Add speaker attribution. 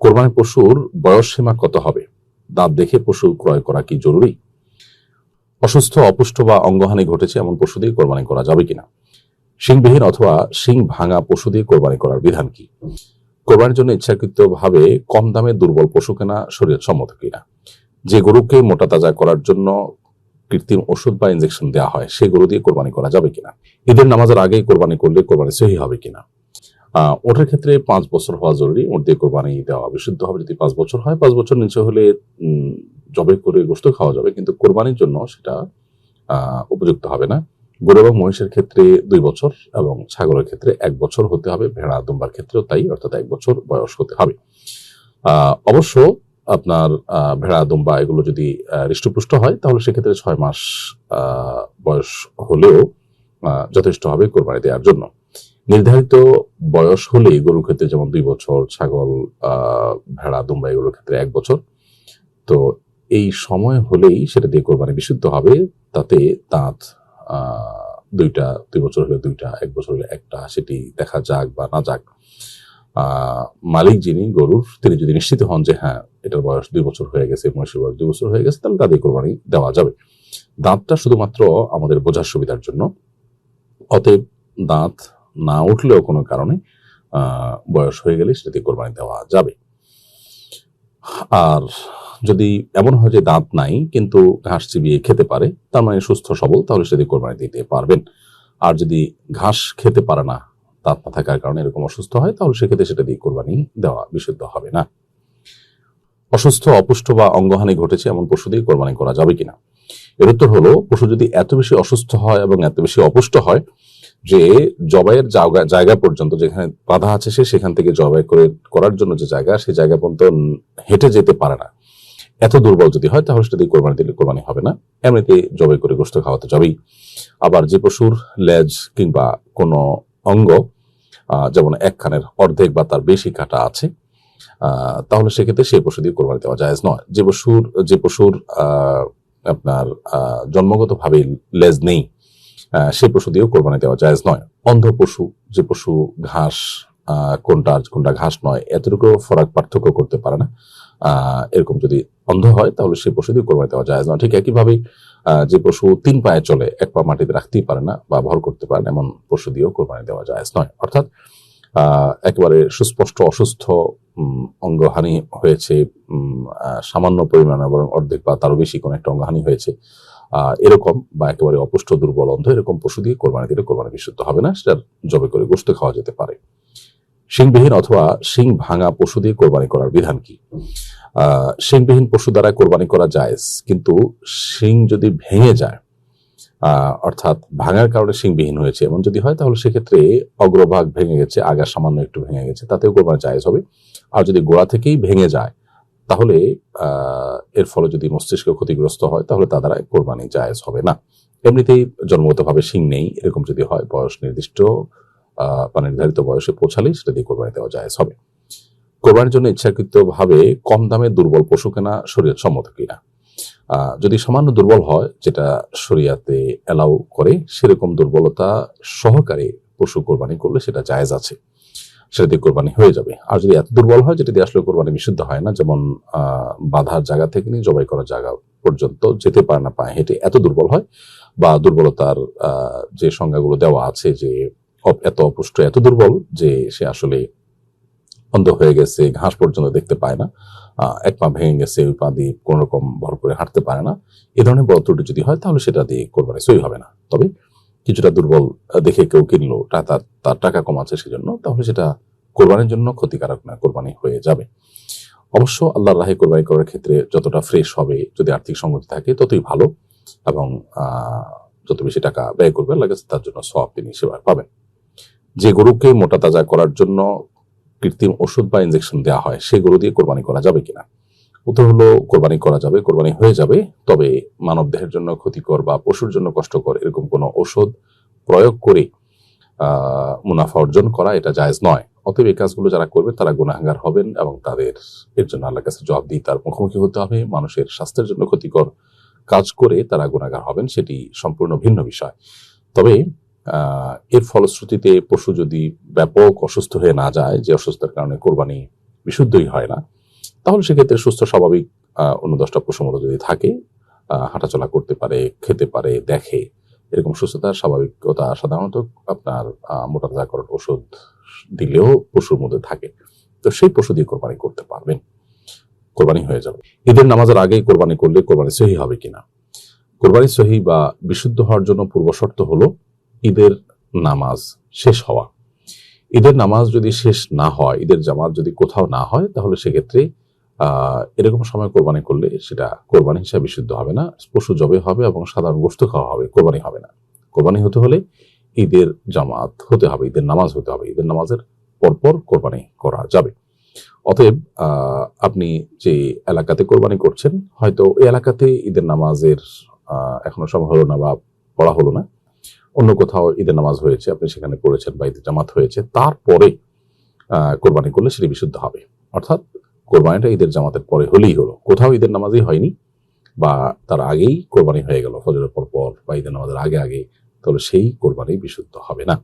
Speaker 1: কোরবানি পশুর বয়স সীমা কত হবে? দাঁত দেখে পশু ক্রয় করা কি জরুরি? অসুস্থ, অপুষ্ট বা অঙ্গহানি ঘটেছে এমন পশু দিয়ে কোরবানি করা যাবে কিনা? শিংবিহীন অথবা শিং ভাঙা পশু দিয়ে কোরবানি করার বিধান কি? কোরবানির জন্য ইচ্ছাকৃতভাবে কম দামে দুর্বল পশু কেনা শরীর সম্মত কিনা? যে গরুকে মোটা তাজা করার জন্য কৃত্রিম ওষুধ বা ইনজেকশন দেওয়া হয় সেই গরু দিয়ে কোরবানি করা যাবে কিনা? ঈদের নামাজের আগেই কোরবানি করলে কোরবানি সহি হবে কিনা? ওটার ক্ষেত্রে পাঁচ বছর হওয়া জরুরি, ওর দিয়ে কোরবানি দেওয়া বিশুদ্ধ হবে যদি পাঁচ বছর হয়। পাঁচ বছর নিচে হলে জবে করে গোস্ত খাওয়া যাবে, কিন্তু কোরবানির জন্য সেটা উপযুক্ত হবে না। গরু এবং মহিষের ক্ষেত্রে দুই বছর এবং ছাগলের ক্ষেত্রে এক বছর হতে হবে, ভেড়া দুম্বার ক্ষেত্রেও তাই, অর্থাৎ এক বছর বয়স হতে হবে। অবশ্য আপনার ভেড়া দুম্বা এগুলো যদি হৃষ্টপুষ্ট হয়, তাহলে সেক্ষেত্রে ছয় মাস বয়স হলেও যথেষ্ট হবে কোরবানি দেওয়ার জন্য। নির্ধারিত বয়স হলেই গরুর ক্ষেত্রে যেমন দুই বছর ছাগল ভেড়া দুম্বা এগুলোর ক্ষেত্রে এক বছর। তো এই সময় হলেই সেটা দিয়ে কোরবানি বিশুদ্ধ হবে তাতে আহ, দুইটা দুই বছর হলে দুইটা এক বছর হলে একটা সেটি দেখা যাক বা না যাক। মালিক যিনি গরুর তিনি যদি নিশ্চিত হন যে হ্যাঁ এটার বয়স দুই বছর হয়ে গেছে মহিষের বয়স দুই বছর হয়ে গেছে তাহলে তাদের কোরবানি দেওয়া যাবে। দাঁতটা শুধুমাত্র আমাদের বোঝার সুবিধার জন্য। অতএব দাঁত না উঠলেও কোনো কারণে বয়স হয়ে গেলে সেটা কোরবানি দেওয়া যাবে। আর যদি এমন হয় যে দাঁত নাই, কিন্তু ঘাস চিবিয়ে খেতে পারে, তার মানে সুস্থ, সবল, তাহলে সেটা কোরবানি দিতে পারবেন। আর যদি ঘাস খেতে পারে না, দাঁত না থাকার কারণে এরকম অসুস্থ হয়, তাহলে সেক্ষেত্রে সেটা দিয়ে কোরবানি দেওয়া বিশুদ্ধ হবে না। অসুস্থ, অপুষ্ট বা অঙ্গহানি ঘটেছে এমন পশু দিয়ে কোরবানি করা যাবে কিনা? এর উত্তর হলো, পশু যদি এত বেশি অসুস্থ হয় এবং এত বেশি অপুষ্ট হয় যে জবাইয়ের জায়গা পর্যন্ত যেখানে বাধা আছে সে সেখান থেকে জবাই করে করার জন্য যে জায়গা সেই জায়গা পর্যন্ত হেঁটে যেতে পারে না। এত দুর্বল যদি হয় তাহলে সেটা দিয়ে কোরবানি দিলে কোরবানি হবে না। এমনিতে জবাই করে গোস্ত খাওয়াতে যাবেই। আবার যে পশুর লেজ কিংবা কোনো অঙ্গ যেমন একখানের অর্ধেক বা তার বেশি কাটা আছে তাহলে সেক্ষেত্রে সেই পশু দিয়ে কোরবানি দেওয়া জায়েজ নয়। যে পশুর যে পশুর আপনার আহ, জন্মগতভাবে লেজ নেই সেই পশু দিয়েও কোরবানি দেওয়া জায়েজ নয়। অন্ধ পশু, যে পশু ঘাস কোনটা কোনটা ঘাস নয় এতটুকু ফরাক পার্থক্য করতে পারে না। এরকম যদি অন্ধ হয়, তাহলে সেই পশু দিয়ে কোরবানি দেওয়া জায়েজ নয়। ঠিক একইভাবে যে পশু তিন পায়ে চলে, এক পা মাটিতে রাখতেই পারে না বা ভর করতে পারে না, এমন পশু দিয়েও কোরবানি দেওয়া জায়েজ নয়। অর্থাৎ একেবারে সুস্পষ্ট অসুস্থ অঙ্গহানি হয়েছে সামান্য পরিমাণে বরং অর্ধেক বা তারও বেশি কোনো একটা অঙ্গহানি হয়েছে এরকম বা একেবারে অপুষ্ট, দুর্বল, অন্ধ, এরকম পশু দিয়ে কোরবানি দিলে কোরবানি বিশুদ্ধ হবে না, সেটা জবে করে গোস্ত খাওয়া যেতে পারে। শিংবিহীন অথবা শিং ভাঙা পশু দিয়ে কোরবানি করার বিধান কি? শিংবিহীন পশু দ্বারা কোরবানি করা জায়েজ, কিন্তু শিং যদি ভেঙে যায় অর্থাৎ ভাঙার কারণে শিংবিহীন হয়েছে এমন যদি হয়, তাহলে সেক্ষেত্রে অগ্রভাগ ভেঙে গেছে আগা সামান্য একটু ভেঙে গেছে, তাতেও কোরবানি জায়েজ হবে। আর যদি গোড়া থেকেই ভেঙে যায় তাহলে এর ফলে যদি মস্তিষ্ক ক্ষতিগ্রস্ত হয়, তাহলে তা দ্বারা কোরবানি জায়েজ হবে না। এমনিতেই জন্মগতভাবে শিং নেই, এরকম যদি হয়, বয়স নির্দিষ্ট বা নির্ধারিত বয়সে পৌঁছালেই সেটা দিয়ে কোরবানি দেওয়া জায়েজ হবে। কোরবানির জন্য ইচ্ছাকৃতভাবে কম দামে দুর্বল পশু কেনা শরীয়ত সম্মত কিনা যদি সামান্য দুর্বল হয়, যেটা শরিয়াতে অ্যালাউ করে, সেরকম দুর্বলতা সহকারে পশু কোরবানি করলে সেটা জায়েজ আছে। সেটা দিয়ে কোরবানি হয়ে যাবে। আর যদি এত দুর্বল হয়, যেটা দিয়ে আসলে কোরবানি বিশুদ্ধ হয় না, যেমন বাঁধার জায়গা থেকে নিয়ে জবাই করার জায়গা পর্যন্ত যেতে পারে না পায়ে হেঁটে এত দুর্বল হয় বা দুর্বলতার যে সংজ্ঞাগুলো দেওয়া আছে যে এত অপুষ্ট, এত দুর্বল যে সে আসলে অন্ধ হয়ে গেছে, ঘাস পর্যন্ত দেখতে পায় না এক পা ভেঙে গেছে, ওই পা দিয়ে কোন রকম ভর করে হাঁটতে পারে না, এ ধরনের বড় ত্রুটি যদি হয়, তাহলে সেটা দিয়ে কোরবানি সই হবে না। তবে কিছুটা দুর্বল দেখে কেউ কিনলো তার টাকা কম আছে সেজন্য, তাহলে সেটা কোরবানির জন্য ক্ষতিকারক না, কোরবানি হয়ে যাবে। অবশ্য আল্লাহর রাহে কোরবানি করার ক্ষেত্রে যতটা ফ্রেশ হবে, যদি আর্থিক সঙ্গতি থাকে, ততই ভালো এবং যত বেশি টাকা ব্যয় করবে কাছে তার জন্য সব তিনি সেবার পাবেন। যে গরুকে মোটা তাজা করার জন্য কৃত্রিম ওষুধ বা ইনজেকশন দেওয়া হয় সেই গরু দিয়ে কোরবানি করা যাবে কিনা? উত্তর হলো কোরবানি করা যাবে, কোরবানি হয়ে যাবে, তবে মানব দেহের জন্য ক্ষতিকর বা পশুর জন্য কষ্টকর এরকম কোনো ওষুধ প্রয়োগ করে মুনাফা অর্জন করা এটা জায়জ নয়। অতএব এই কাজগুলো যারা করবে তারা গুনাহগার হবেন এবং তাদের, এর জন্য আল্লাহর কাছে জবাব দিয়ে তার মুখোমুখি হতে হবে, মানুষের স্বাস্থ্যের জন্য ক্ষতিকর কাজ করে তারা গুনাহগার হবেন, সেটি সম্পূর্ণ ভিন্ন বিষয়। তবে এর ফলশ্রুতিতে পশু যদি ব্যাপক অসুস্থ হয়ে না যায়, যে অসুস্থতার কারণে কোরবানি বিশুদ্ধই হয় না তাহলে সেক্ষেত্রে সুস্থ স্বাভাবিক অন্য দশটা পশুর মতো যদি থাকে হাঁটাচলা করতে পারে খেতে পারে দেখে এরকম সুস্থতার স্বাভাবিকতা সাধারণত আপনার আহ, মোটা ওষুধ দিলেও পশুর মধ্যে থাকে। তো সেই পশু দিয়ে কোরবানি করতে পারবেন। কোরবানি হয়ে যাবে। ঈদের নামাজের আগেই কোরবানি করলে কোরবানি সহি হবে কিনা? কোরবানি সহি বা বিশুদ্ধ হওয়ার জন্য পূর্ব শর্ত হলো ঈদের নামাজ শেষ হওয়া। ঈদের নামাজ যদি শেষ না হয় ঈদের জামাত যদি কোথাও না হয় তাহলে সেক্ষেত্রে এরকম সময় কোরবানি করলে সেটা কোরবানি হিসাবে বিশুদ্ধ হবে না, পশু জবে হবে এবং সাধারণ গোস্ত খাওয়া হবে, কোরবানি হবে না। কোরবানি হতে হলে ঈদের জামাত হতে হবে, ঈদের নামাজ হতে হবে, ঈদের নামাজের পরপর কোরবানি করা যাবে। অতএব আপনি যে এলাকাতে কোরবানি করছেন, হয়তো ওই এলাকাতে ঈদের নামাজের এখনও সময় হলো না বা পড়া হলো না, অন্য কোথাও ঈদের নামাজ হয়েছে, আপনি সেখানে পড়েছেন বা ঈদের জামাত হয়েছে, তারপরে কোরবানি করলে সেটি বিশুদ্ধ হবে। অর্থাৎ কোরবানিটা ঈদের জামাতের পরে হলেই হলো। কোথাও ঈদের নামাজই হয়নি বা তার আগেই কোরবানি হয়ে গেল, ফজরের পর পর বা ঈদের নামাজের আগে আগে, তাহলে সেই কোরবানি বিশুদ্ধ হবে না।